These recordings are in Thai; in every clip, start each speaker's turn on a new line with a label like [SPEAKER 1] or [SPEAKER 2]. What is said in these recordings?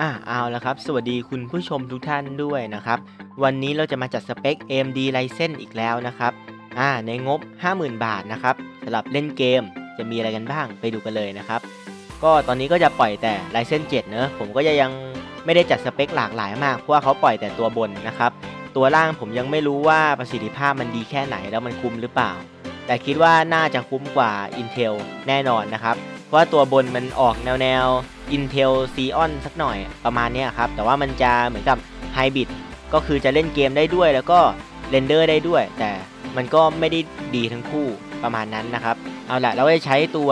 [SPEAKER 1] อ่าเอาละครับ สวัสดีคุณผู้ชมทุกท่านด้วยนะครับ วันนี้เราจะมาจัดสเปค AMD Ryzen อีกแล้วนะครับอ่าในงบ 50,000 บาทนะครับสำหรับเล่นเกมจะมีอะไรกันบ้างไปดูกันเลยนะครับ ก็ตอนนี้ก็จะปล่อยแต่ Ryzen 7เนอะผมก็จะยังไม่ได้จัดสเปคหลากหลายมาก เพราะว่าเขาปล่อยแต่ตัวบนนะครับ ตัวล่างผมยังไม่รู้ว่าประสิทธิภาพมันดีแค่ไหนแล้วมันคุ้มหรือเปล่า แต่คิดว่าน่าจะคุ้มกว่า Intel แน่นอนนะครับ ราะว่าตัวบนมันออกแนวแนว Intel Xeon สักหน่อยประมาณนี้ครับ แต่ว่ามันจะเหมือนกับ Hybrid ก็คือจะเล่นเกมได้ด้วยแล้วก็เรนเดอร์ได้ด้วย แต่มันก็ไม่ได้ดีทั้งคู่ประมาณนั้นนะครับ เอาละเราจะใช้ตัว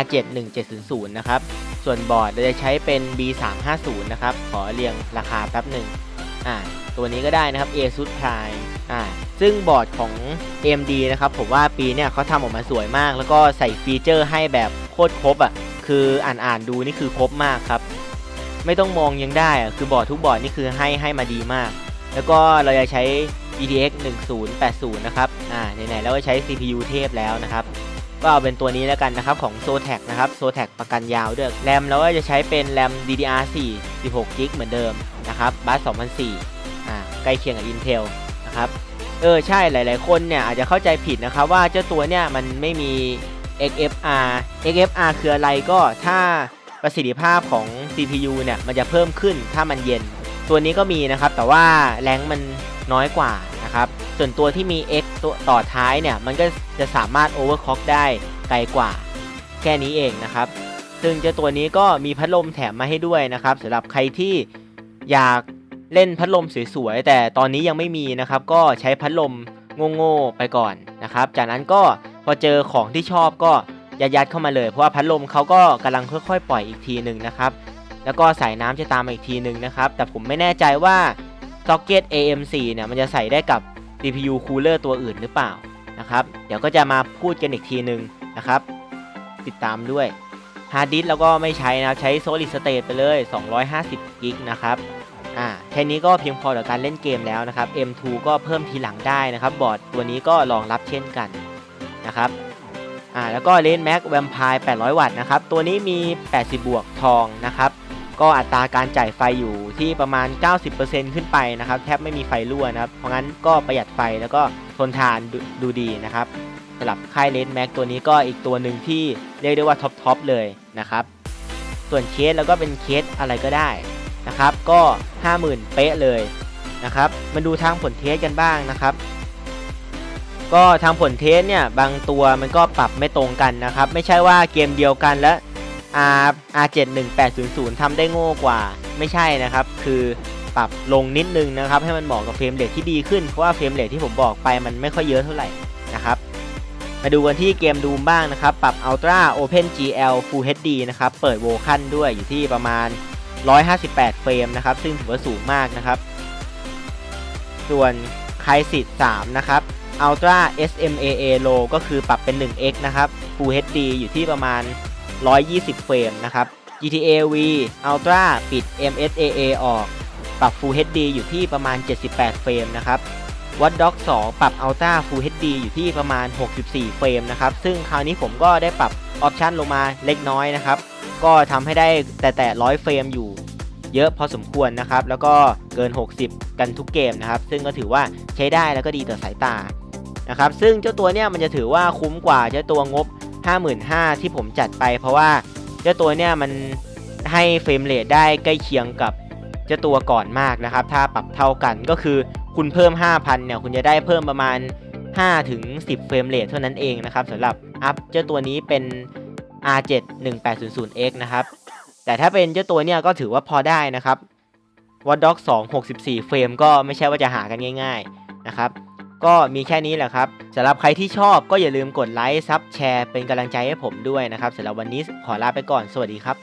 [SPEAKER 1] R7 1700นะครับ ส่วนบอร์ดเราจะใช้เป็น B350 นะครับ ขอเรียงราคาแป๊บหนึ่งอ่าตัวนี้ก็ได้นะครับ ASUS Prime อ่าซึ่งบอร์ดของ AMD นะครับ ผมว่าปีเนี่ยเขาทำออกมาสวยมาก แล้วก็ใส่ฟีเจอร์ให้แบบ ตรครบอะคืออ่านอ่านดูนี่คือครบมากครับ ไม่ต้องมองยังได้อะคือบอร์ดทุกบอร์ดนี่คือให้ให้มาดีมาก แล้วก็เราจะใช้ GTX 1080 นะครับอ่าไหนๆเราก็ใช้ CPU เทพแล้วนะครับก็เอาเป็นตัวนี้แล้วกันนะครับของ z o t a c นะครับ z o t a c ประกันยาวด้วยแรมเราก็จะใช้เป็นแรม DDR4 16 g b เหมือนเดิมนะครับบัส2004อ่าใกล้เคียงกับ Intel นะครับเออใช่หลาย ๆ คนเนี่ยอาจจะเข้าใจผิดนะครับว่าเจ้าตัวเนี่ยมันไม่มี XFR XFR คืออะไรก็ถ้าประสิทธิภาพของ CPU เนี่ยมันจะเพิ่มขึ้นถ้ามันเย็น ตัวนี้ก็มีนะครับ แต่ว่าแรงมันน้อยกว่านะครับ ส่วนตัวที่มี X ตัวต่อท้ายเนี่ย มันก็จะสามารถ overclock ได้ไกลกว่า แค่นี้เองนะครับ ซึ่งเจ้าตัวนี้ก็มีพัดลมแถมมาให้ด้วยนะครับสำหรับใครที่อยากเล่นพัดลมสวยๆแต่ตอนนี้ยังไม่มีนะครับ ก็ใช้พัดลมโง่ๆไปก่อนนะครับ จากนั้นก็ อเจอของที่ชอบก็ยัดๆเข้ามาเลย เพราะว่าพัดลมเขาก็กำลังค่อยๆ ปล่อยอีกทีหนึ่งนะครับ แล้วก็สายน้ำจะตามมาอีกทีหนึ่งนะครับ แต่ผมไม่แน่ใจว่าซ็อกเก็ต AM4 เนี่ยมันจะใส่ได้กับ CPU cooler ตัวอื่นหรือเปล่านะครับ เดี๋ยวก็จะมาพูดกันอีกทีหนึ่งนะครับ ติดตามด้วยฮาร์ดดิสแล้วก็ไม่ใช้นะครับใช้ solid state ไปเลย 250กิกนะครับอ่าแค่นี้ก็เพียงพอต่อการเล่นเกมแล้วนะครับ M2 ก็เพิ่มทีหลังได้นะครับ บอร์ดตัวนี้ก็รองรับเช่นกัน นะครับอ่าแล้วก็เลนแม็กแวมไพร์800 วัตต์นะครับ ตัวนี้มี 80 บวกทองนะครับ ก็อัตราการจ่ายไฟอยู่ที่ประมาณ 90%ขึ้นไปนะครับ แทบไม่มีไฟรั่วนะครับ เพราะงั้นก็ประหยัดไฟแล้วก็ทนทานดดูดีนะครับสำหรับค่ายเลนแม็กตัวนี้ก็อีกตัวหนึ่งที่เรียกได้ว่าท็อปทอปเลยนะครับ ส่วนเคสแล้วก็เป็นเคสอะไรก็ได้นะครับ ก็ 50,000 เป๊ะเลยนะครับ มาดูทางผลเทสกันบ้างนะครับ ก็ทางผลเทสเนี่ยบางตัวมันก็ปรับไม่ตรงกันนะครับ ไม่ใช่ว่าเกมเดียวกันแล้ว R R71800 ทำได้โง่กว่า ไม่ใช่นะครับ คือปรับลงนิดนึงนะครับ ให้มันเหมาะกับเฟรมเรทที่ดีขึ้น เพราะว่าเฟรมเรทที่ผมบอกไปมันไม่ค่อยเยอะเท่าไหร่นะครับ มาดูกันที่เกมดูมบ้างนะครับ ปรับ Ultra Open GL Full HD นะครับ เปิดโวคันด้วยอยู่ที่ประมาณ 158 เฟรมนะครับ ซึ่งถือว่าสูงมากนะครับ ส่วนไคสิต3นะครับ Ultra SMAA Low ก็คือปรับเป็น 1x นะครับ Full HD อยู่ที่ประมาณ 120 เฟรมนะครับ GTA V Ultra ปิด MSAA ออก ปรับ Full HD อยู่ที่ประมาณ 78 เฟรมนะครับ Watch Dog 2 ปรับ Ultra Full HD อยู่ที่ประมาณ 64 เฟรมนะครับ ซึ่งคราวนี้ผมก็ได้ปรับออปชันลงมาเล็กน้อยนะครับ ก็ทำให้ได้แต่แต่ร้อยเฟรมอยู่เยอะพอสมควรนะครับ แล้วก็เกิน 60 กันทุกเกมนะครับ ซึ่งก็ถือว่าใช้ได้แล้วก็ดีต่อสายตา นะครับซึ่งเจ้าตัวเนี้ยมันจะถือว่าคุ้มกว่าเจ้าตัวงบ 55,000 ที่ผมจัดไป เพราะว่าเจ้าตัวเนี้ยมันให้เฟรมเรทได้ใกล้เคียงกับเจ้าตัวก่อนมากนะครับ ถ้าปรับเท่ากันก็คือคุณเพิ่ม 5,000 เนี่ยคุณจะได้เพิ่มประมาณ 5 ถึง 10 เฟรมเรทเท่านั้นเองนะครับสำหรับอัพเจ้าตัวนี้เป็น R7 1800X นะครับแต่ถ้าเป็นเจ้าตัวเนี่ยก็ถือว่าพอได้นะครับ Watch Dogs 2 64 เฟรมก็ไม่ใช่ว่าจะหากันง่าย ๆ นะครับ ก็มีแค่นี้แหละครับสำหรับใครที่ชอบก็อย่าลืมกดไลค์ซับแชร์เป็นกำลังใจให้ผมด้วยนะครับสำหรับวันนี้ขอลาไปก่อนสวัสดีครับ